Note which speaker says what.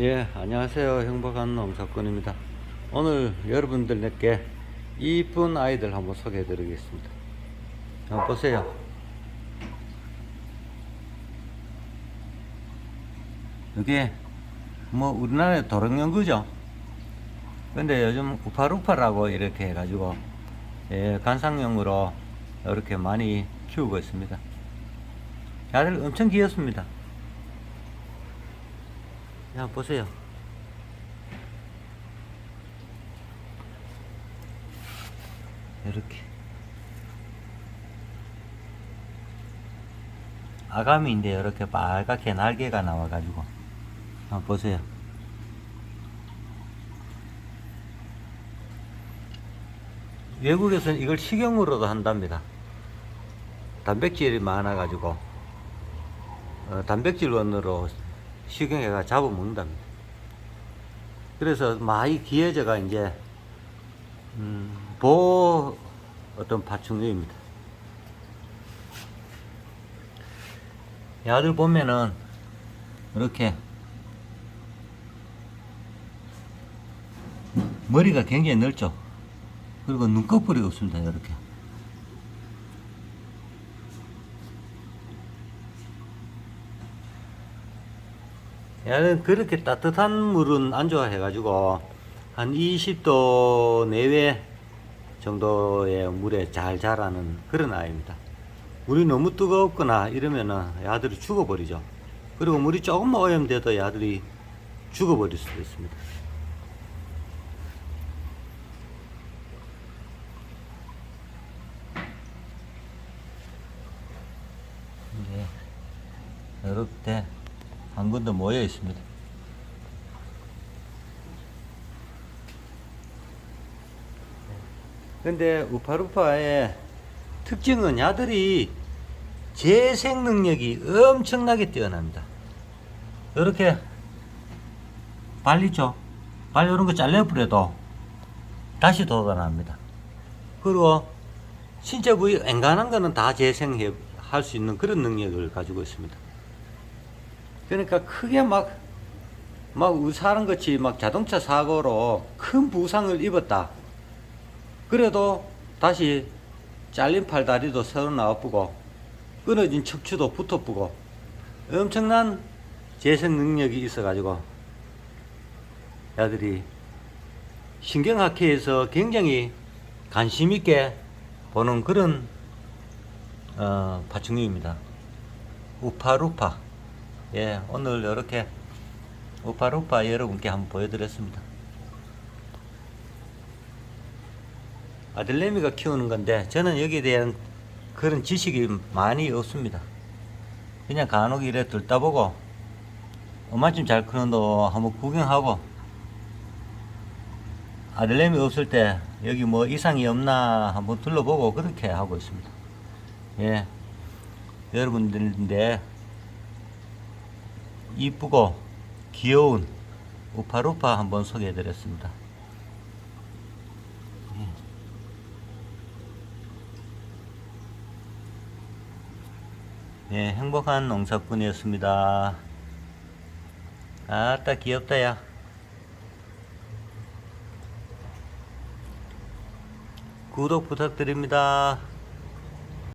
Speaker 1: 예, 안녕하세요. 행복한 농사꾼입니다. 오늘 여러분들께 이쁜 아이들 한번 소개해 드리겠습니다. 한번 보세요. 이게 뭐 우리나라의 도롱연구죠. 근데 요즘 우파루파라고 이렇게 해가지고 예, 관상용으로 이렇게 많이 키우고 있습니다. 아들 엄청 귀엽습니다. 야 보세요. 이렇게 아가미인데 이렇게 빨갛게 날개가 나와가지고 한번 보세요. 외국에서는 이걸 식용으로도 한답니다. 단백질이 많아가지고 어, 단백질 원으로 식용해가 잡아먹는답니다. 그래서 많이 기해져가 이제 음, 보호 어떤 파충류입니다. 야들 보면은 이렇게 머리가 굉장히 넓죠. 그리고 눈꺼풀이 없습니다. 이렇게. 얘는 그렇게 따뜻한 물은 안 좋아해가지고 한 20도 내외 정도의 물에 잘 자라는 그런 아이입니다. 물이 너무 뜨겁거나 이러면은 야들이 죽어버리죠. 그리고 물이 조금만 오염돼도 야들이 죽어버릴 수도 있습니다. 이제 이렇게 한 군데 모여 있습니다. 근데 우파루파의 특징은 야들이 재생 능력이 엄청나게 뛰어납니다. 이렇게 발 있죠? 발 이런 거 잘려버려도 다시 돋아납니다. 그리고 신체 부위 앵간한 거는 다 재생해 할수 있는 그런 능력을 가지고 있습니다. 그러니까 크게 막, 막 우사람 같이 막 자동차 사고로 큰 부상을 입었다. 그래도 다시 잘린 팔다리도 새로 나와쁘고 끊어진 척추도 붙어쁘고 엄청난 재생 능력이 있어가지고 야들이 신경학회에서 굉장히 관심 있게 보는 그런 어, 파충류입니다. 우파루파. 예, 오늘 이렇게 우파루파 여러분께 한번 보여드렸습니다. 아들내미가 키우는 건데 저는 여기에 대한 그런 지식이 많이 없습니다. 그냥 간혹 이래 들다 보고 엄마쯤 잘 크는 도 한번 구경하고 아들내미 없을 때 여기 뭐 이상이 없나 한번 둘러보고 그렇게 하고 있습니다. 예. 여러분들인데 이쁘고 귀여운 우파루파 한번 소개해 드렸습니다. 예, 행복한 농사꾼이었습니다. 아따 귀엽다 야. 구독 부탁드립니다.